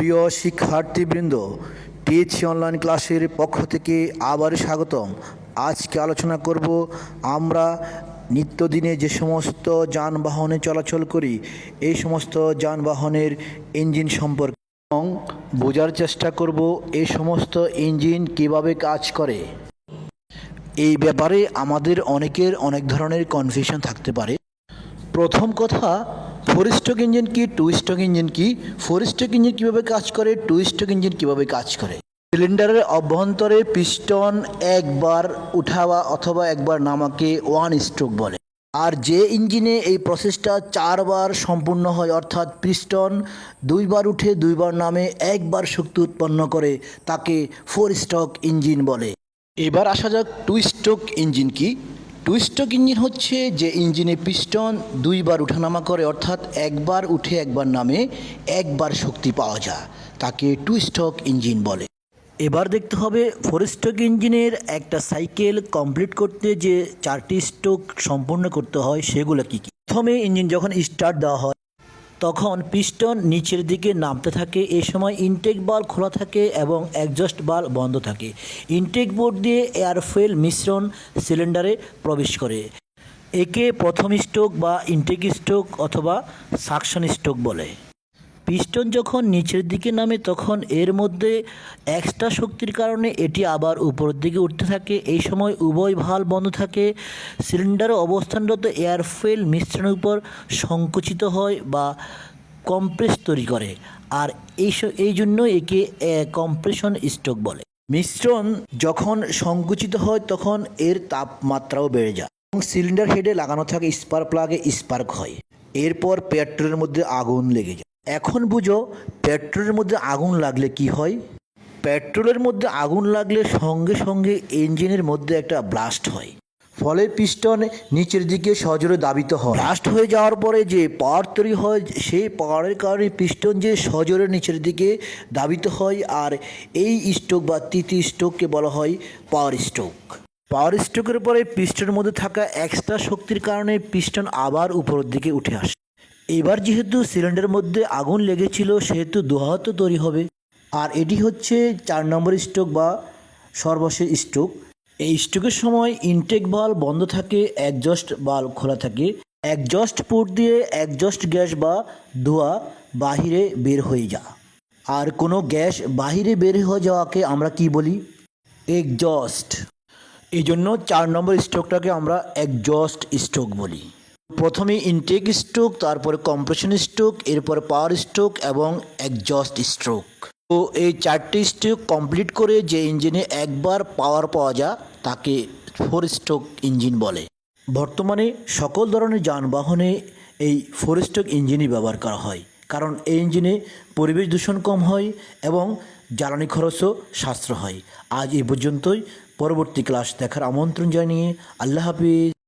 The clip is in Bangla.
প্রিয় শিক্ষার্থীবৃন্দ টিএইচসি অনলাইন ক্লাসের পক্ষ থেকে আবার স্বাগতম। আজকে আলোচনা করব আমরা নিত্যদিনে যে সমস্ত যানবাহনে চলাচল করি, এই সমস্ত যানবাহনের ইঞ্জিন সম্পর্কে এবং বোঝার চেষ্টা করব এই সমস্ত ইঞ্জিন কীভাবে কাজ করে। এই ব্যাপারে আমাদের অনেকের অনেক ধরনের কনফিউশন থাকতে পারে। প্রথম কথা ফোর স্ট্রোক ইঞ্জিন কি, টু স্ট্রোক ইঞ্জিন কি? ফোর স্ট্রোক ইঞ্জিন কীভাবে কাজ করে, টু স্ট্রোক ইঞ্জিন কীভাবে কাজ করে? সিলিন্ডারের অভ্যন্তরে পিস্টন একবার উঠাওয়া অথবা একবার নামাকে ওয়ান স্ট্রোক বলে। আর যে ইঞ্জিনে এই প্রসেসটা চারবার সম্পূর্ণ হয়, অর্থাৎ পিস্টন দুইবার উঠে, দুইবার নামে, একবার শক্তি উৎপন্ন করে, তাকে ফোর স্ট্রোক ইঞ্জিন বলে। এবার আসা যাক টু স্ট্রোক ইঞ্জিন কি। টু স্ট্রোক ইঞ্জিন হচ্ছে যে ইঞ্জিনে পিস্টন দুইবার উঠানামা করে, অর্থাৎ একবার উঠে একবার নামে, একবার শক্তি পাওয়া যায়, তাকে টুইস্টক ইঞ্জিন বলে। এবার দেখতে হবে ফোর স্ট্রোক ইঞ্জিনের একটা সাইকেল কমপ্লিট করতে যে চারটি স্ট্রোক সম্পূর্ণ করতে হয়, সেগুলো কী কী? প্রথমে ইঞ্জিন যখন স্টার্ট দেওয়া হয় তখন পিস্টন নিচের দিকে নামতে থাকে। এ সময় ইনটেক বাল খোলা থাকে এবং একজস্ট বাল বন্ধ থাকে। ইনটেক বোর্ড দিয়ে এয়ার ফুয়েল মিশ্রণ সিলিন্ডারে প্রবেশ করে। একে প্রথম স্ট্রোক বা ইনটেক স্ট্রোক অথবা সাকশন স্ট্রোক বলে। পিস্টন যখন নিচের দিকে নামে, তখন এর মধ্যে এক্সট্রা শক্তির কারণে এটি আবার উপরের দিকে উঠতে থাকে। এই সময় উভয় ভালো বন্ধ থাকে। সিলিন্ডারে অবস্থানরত এয়ার ফুয়েল মিশ্রণের উপর সংকুচিত হয় বা কম্প্রেস তৈরি করে। আর এই এই জন্য একে কম্প্রেশন স্ট্রোক বলে। মিশ্রণ যখন সংকুচিত হয়, তখন এর তাপমাত্রাও বেড়ে যায় এবং সিলিন্ডার হেডে লাগানো থাকে স্পার্ক প্লাগে স্পার্ক হয়। এরপর পেট্রোলের মধ্যে আগুন লেগে যায়। এখন বুঝো, পেট্রোলের মধ্যে আগুন লাগলে কি হয়? পেট্রোলের মধ্যে আগুন লাগলে সঙ্গে সঙ্গে ইঞ্জিনের মধ্যে একটা ব্লাস্ট হয়। ফলে পিস্টন নিচের দিকে সজোরে দাবিত হয়। ব্লাস্ট হয়ে যাওয়ার পরে যে পাওয়ার তৈরি হয়, সেই পাওয়ারের কারণে পিস্টন যে সজোরে নিচের দিকে দাবিত হয় আর এই স্ট্রোক বা তৃতীয় স্ট্রোককে বলা হয় পাওয়ার স্ট্রোক। পাওয়ার স্ট্রোকের পরে পিস্টনের মধ্যে থাকা এক্সট্রা শক্তির কারণে পিস্টন আবার উপরের দিকে উঠে আসে। এবার যেহেতু সিলিন্ডারের মধ্যে আগুন লেগেছিল, সেহেতু দোহাত তৈরি হবে। আর এটি হচ্ছে চার নম্বর স্ট্রোক বা সর্বশেষ স্ট্রোক। এই স্ট্রোকের সময় ইনটেক বাল্ব বন্ধ থাকে একজস্ট বাল্ব খোলা থাকে। একজস্ট পোর্ট দিয়ে একজস্ট গ্যাস বা ধোঁয়া বাহিরে বের হয়ে যা। আর কোনো গ্যাস বাহিরে বের হয়ে যাওয়াকে আমরা কি বলি? এগজস্ট এই জন্য চার নম্বর স্ট্রোকটাকে আমরা একজস্ট স্ট্রোক বলি। প্রথমে ইনটেক স্ট্রোক তারপরে কম্প্রেশন স্ট্রোক এরপর পাওয়ার স্ট্রোক এবং একজস্ট স্ট্রোক তো এই চারটি স্ট্রোক কমপ্লিট করে যে ইঞ্জিনে একবার পাওয়ার পাওয়া যায়, তাকে ফোর স্ট্রোক ইঞ্জিন বলে। বর্তমানে সকল ধরনের যানবাহনে এই ফোর স্ট্রোক ইঞ্জিনই ব্যবহার করা হয়। কারণ এই ইঞ্জিনে পরিবেশ দূষণ কম হয় এবং জ্বালানি খরচও সাশ্রয় হয়। আজ এই পর্যন্তই। পরবর্তী ক্লাস দেখার আমন্ত্রণ জানিয়ে আল্লাহ হাফিজ।